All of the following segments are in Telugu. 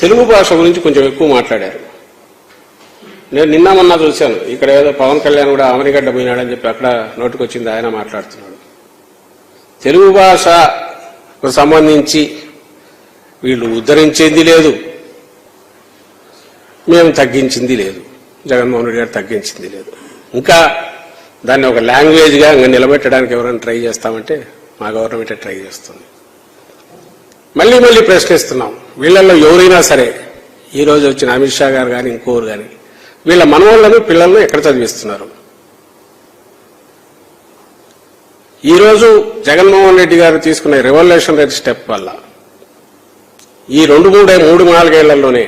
తెలుగు భాష గురించి కొంచెం ఎక్కువ మాట్లాడారు. నేను నిన్న మొన్న చూశాను. ఇక్కడ ఏదో పవన్ కళ్యాణ్ కూడా అమరిగడ్డ పోయినాడని చెప్పి అక్కడ నోటికొచ్చింది ఆయన మాట్లాడుతున్నాడు. తెలుగు భాషకు సంబంధించి వీళ్ళు ఉద్ధరించింది లేదు. మేము తగ్గించింది లేదు. జగన్మోహన్ రెడ్డి గారు తగ్గించింది లేదు. ఇంకా దాన్ని ఒక లాంగ్వేజ్గా ఇంకా నిలబెట్టడానికి ఎవరైనా ట్రై చేస్తామంటే మా గవర్నమెంటే ట్రై చేస్తుంది. మళ్ళీ మళ్ళీ ప్రశ్నిస్తున్నాం. వీళ్ళల్లో ఎవరైనా సరే ఈ రోజు వచ్చిన అమిత్ షా గారు కానీ ఇంకోరు కానీ వీళ్ళ మనవాళ్ళను పిల్లలను ఎక్కడ చదివిస్తున్నారు? ఈ రోజు జగన్మోహన్ రెడ్డి గారు తీసుకున్న రెవల్యూషనరీ స్టెప్ వల్ల ఈ రెండు మూడే మూడు నాలుగేళ్ళలోనే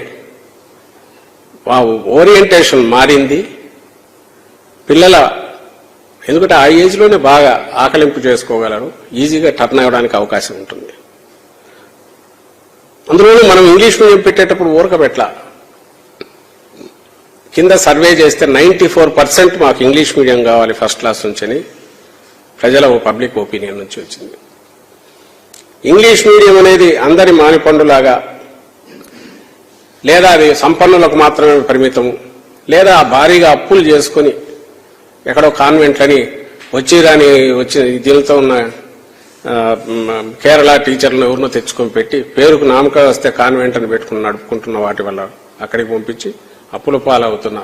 ఓరియంటేషన్ మారింది. పిల్లల ఎందుకంటే ఆ ఏజ్లోనే బాగా ఆకలింపు చేసుకోగలరు. ఈజీగా టర్న్ అవ్వడానికి అవకాశం ఉంటుంది. అందులోనూ మనం ఇంగ్లీష్ మీడియం పెట్టేటప్పుడు ఊరకబెట్ల కింద సర్వే చేస్తే నైన్టీ ఫోర్ పర్సెంట్ మాకు ఇంగ్లీష్ మీడియం కావాలి ఫస్ట్ క్లాస్ నుంచి ప్రజల పబ్లిక్ ఒపీనియన్ నుంచి వచ్చింది. ఇంగ్లీష్ మీడియం అనేది అందరి మానిపండులాగా లేదా అది సంపన్నులకు మాత్రమే పరిమితం లేదా భారీగా అప్పులు చేసుకొని ఎక్కడో కాన్వెంట్లని వచ్చి రాని వచ్చి దీనితో ఉన్న కేరళ టీచర్లను ఎవరినో తెచ్చుకొని పెట్టి పేరుకు నామక వస్తే కాన్వెంట్ అని పెట్టుకుని నడుపుకుంటున్న వాటి వల్ల అక్కడికి పంపించి అప్పుల పాలవుతున్న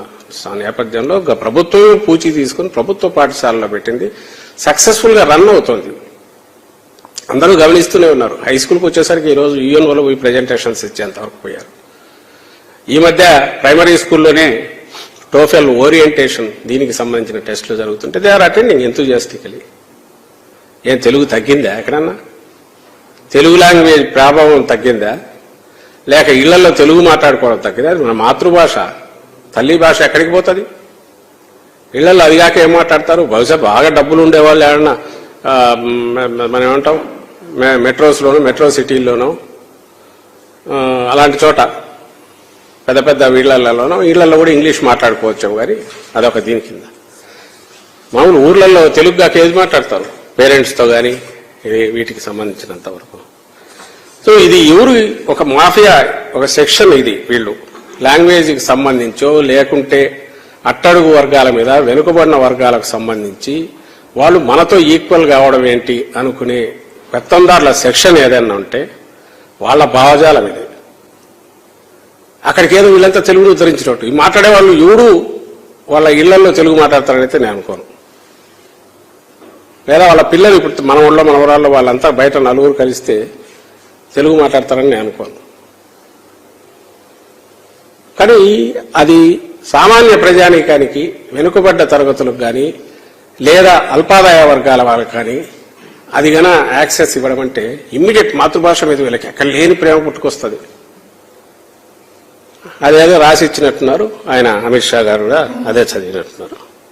నేపథ్యంలో ప్రభుత్వం ప్రభుత్వమే పూచి తీసుకుని ప్రభుత్వ పాఠశాలలో పెట్టింది. సక్సెస్ఫుల్గా రన్ అవుతోంది. అందరూ గమనిస్తూనే ఉన్నారు. హై స్కూల్కి వచ్చేసరికి ఈ రోజు యూఎన్ పోయి ప్రజెంటేషన్స్ ఇచ్చేంత వరకు పోయారు. ఈ మధ్య ప్రైమరీ స్కూల్లోనే టోఫెల్ ఓరియంటేషన్ దీనికి సంబంధించిన టెస్టులు జరుగుతుంటే దే ఆర్ అటెండింగ్ ఎంతూజియాస్టికలీ ఏం తెలుగు తగ్గిందా ఎక్కడన్నా? తెలుగు లాంగ్వేజ్ ప్రభావం తగ్గిందా? లేక ఇళ్ళలో తెలుగు మాట్లాడుకోవడం తగ్గిందా? మన మాతృభాష. తల్లి భాష ఎక్కడికి పోతుంది? ఇళ్ళలో అదిగాక ఏం మాట్లాడతారు? బహుశా బాగా డబ్బులు ఉండేవాళ్ళు ఏమన్నా మనం ఏమంటాం? మె- మెట్రోస్లోనూ మెట్రో సిటీల్లోనూ అలాంటి చోట పెద్ద పెద్ద వీళ్ళలోనూ వీళ్ళల్లో కూడా ఇంగ్లీష్ మాట్లాడుకోవచ్చు కానీ అదొక దీని కింద. మామూలు ఊర్లలో తెలుగు కేజీ మాట్లాడతారు? పేరెంట్స్తో కానీ వీటికి సంబంధించినంత వరకు. సో ఇది ఎవరు ఒక మాఫియా ఒక సెక్షన్ ఇది వీళ్ళు. లాంగ్వేజ్కి సంబంధించో లేకుంటే అట్టడుగు వర్గాల మీద వెనుకబడిన వర్గాలకు సంబంధించి వాళ్ళు మనతో ఈక్వల్ కావడం ఏంటి అనుకునే పెత్తందారుల సెక్షన్ ఏదైనా ఉంటే వాళ్ళ భావజాలం ఇది. అక్కడికేదో వీళ్ళంతా తెలుగును ఉద్ధరించినట్టు. ఈ మాట్లాడే వాళ్ళు ఎవడు వాళ్ళ ఇళ్ళలో తెలుగు మాట్లాడతారనైతే నేను అనుకోను. లేదా వాళ్ళ పిల్లలు ఇప్పుడు మన ఊళ్ళో మన ఊరాల్లో వాళ్ళంతా బయట నలుగురు కలిస్తే తెలుగు మాట్లాడతారని నేను అనుకోను. కానీ అది సామాన్య ప్రజానీకానికి వెనుకబడ్డ తరగతులకు కానీ లేదా అల్పాదాయ వర్గాల వాళ్ళకి కానీ అది గన యాక్సెస్ ఇవ్వడం అంటే ఇమ్మీడియట్ మాతృభాష మీద వీళ్ళకి అక్కడ లేని ప్రేమ పుట్టుకొస్తుంది. అదేదో రాసి ఇచ్చినట్టున్నారు. ఆయన అమిత్ షా గారు కూడా అదే చదివినట్టున్నారు.